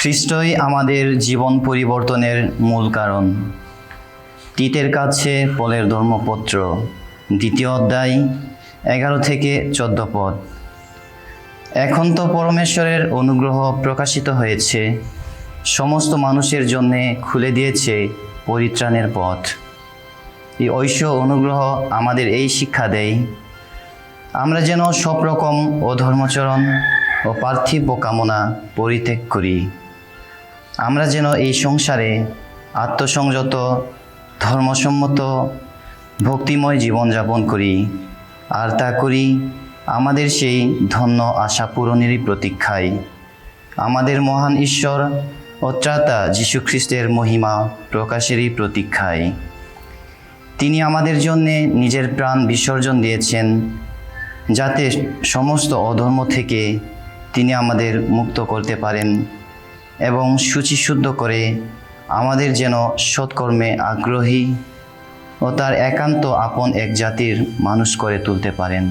খ্রিস্টই আমাদের জীবন পরিবর্তনের মূল কারণ। তিতের কাছে পলের ধর্মপত্র, দ্বিতীয় অধ্যায়, এগারো থেকে চোদ্দ পদ। এখন তো পরমেশ্বরের অনুগ্রহ প্রকাশিত হয়েছে, সমস্ত মানুষের জন্যে খুলে দিয়েছে পরিত্রাণের পথ। এই ঐশ্য অনুগ্রহ আমাদের এই শিক্ষা দেয়, আমরা যেন সব রকম অধর্মচরণ ও পার্থিব কামনা পরিত্যাগ করি। আমরা যেন এই সংসারে আত্মসংযত, ধর্মসম্মত, ভক্তিময় জীবনযাপন করি। আর তা করি আমাদের সেই ধন্য আশা পূরণেরই প্রতীক্ষায়। আমাদের মহান ঈশ্বর ও ত্রাতা যীশুখ্রিস্টের মহিমা প্রকাশেরই প্রতীক্ষায়। তিনি আমাদের জন্যে নিজের প্রাণ বিসর্জন দিয়েছেন, যাতে সমস্ত অধর্ম থেকে তিনি আমাদের মুক্ত করতে পারেন। এবং শুচিশুদ্ধ করে আমাদের যেন সৎকর্মে আগ্রহী ও তার একান্ত আপন এক জাতির মানুষ করে তুলতে পারেন।